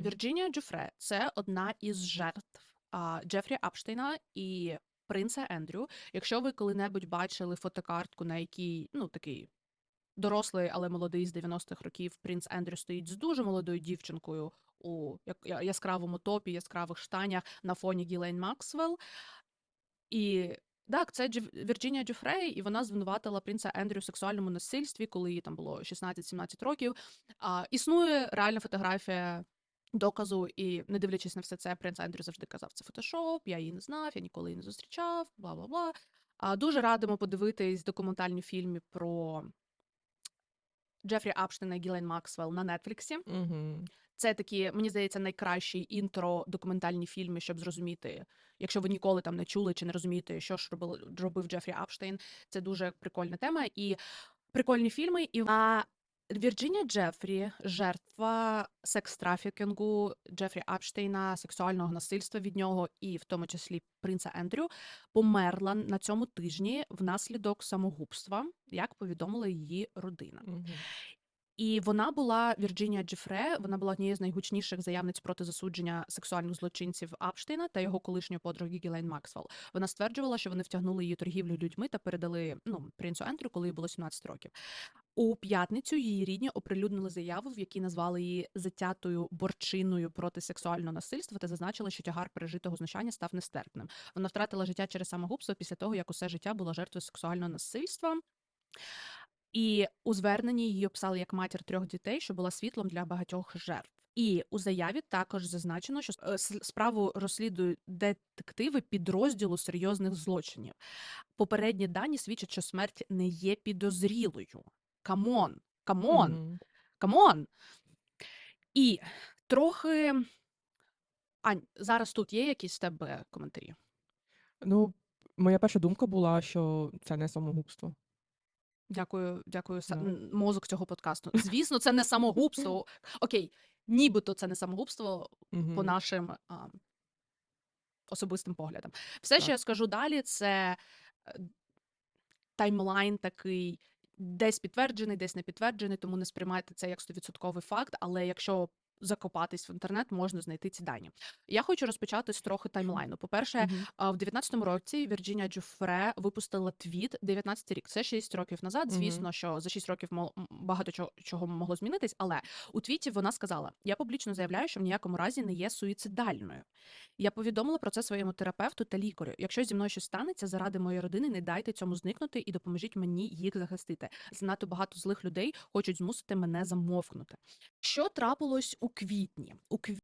Вірджинія Джофре це одна із жертв а, Джефрі Апштейна і принца Ендрю. Якщо ви коли-небудь бачили фотокартку, на якій ну такий дорослий, але молодий з 90-х років принц Ендрю стоїть з дуже молодою дівчинкою у яскравому топі, яскравих штанях на фоні Гілейн Максвелл. І так, це Вірджинія Джофрей, і вона звинуватила принца Ендрю в сексуальному насильстві, коли їй там було 16-17 років. А, існує реальна фотографія доказу, і не дивлячись на все це, принц Ендрю завжди казав, це фотошоп, я її не знав, я ніколи її не зустрічав, бла бла бла. А, дуже радимо подивитись документальні фільми про Джефрі Апштейна і Гілен Максвелл на Нетфліксі. Угу. Це такі, мені здається, найкращі інтро документальні фільми, щоб зрозуміти, якщо ви ніколи там не чули чи не розумієте, що ж робив, робив Джефрі Апштейн. Це дуже прикольна тема. І прикольні фільми. І а Вірджинія Джефрі, жертва секс-трафікінгу Джефрі Апштейна, сексуального насильства від нього, і в тому числі принца Ендрю, померла на цьому тижні внаслідок самогубства, як повідомила її родина. Угу. І вона була Вірджинія Джефре. Вона була однією з найгучніших заявниць проти засудження сексуальних злочинців Апштейна та його колишньої подруги Гілейн Максвелл. Вона стверджувала, що вони втягнули її торгівлю людьми та передали ну принцу Ендрю, коли їй було 17 років. У п'ятницю її рідні оприлюднили заяву, в якій назвали її затятою борчиною проти сексуального насильства та зазначили, що тягар пережитого знущання став нестерпним. Вона втратила життя через самогубство після того, як усе життя була жертвою сексуального насильства. І у зверненні її описали як матір трьох дітей, що була світлом для багатьох жертв. І у заяві також зазначено, що е, справу розслідують детективи підрозділу серйозних злочинів. Попередні дані свідчать, що смерть не є підозрілою. Камон, камон, камон. І трохи. Ань, зараз тут є якісь в тебе коментарі? Ну, моя перша думка була, що це не самогубство. Дякую, дякую. Да. Мозок цього подкасту. Звісно, це не самогубство. Окей, нібито це не самогубство Угу. по нашим а, особистим поглядам. Все, що я скажу далі, це е, таймлайн такий. Десь підтверджений, десь не підтверджений, тому не сприймайте це як 100% факт. Але якщо закопатись в інтернет, можна знайти ці дані. Я хочу розпочати з трохи таймлайну. По-перше, Угу. а в 19-му році Вірджинія Джофре випустила твіт 19 рік. Це 6 років назад. Звісно, що за 6 років багато чого, чого могло змінитись. Але у твіті вона сказала: Я публічно заявляю, що в ніякому разі не є суїцидальною. Я повідомила про це своєму терапевту та лікарю. Якщо зі мною щось станеться заради моєї родини, не дайте цьому зникнути і допоможіть мені їх захистити. Занадто багато злих людей хочуть змусити мене замовкнути. Що трапилось у квітні? У квітні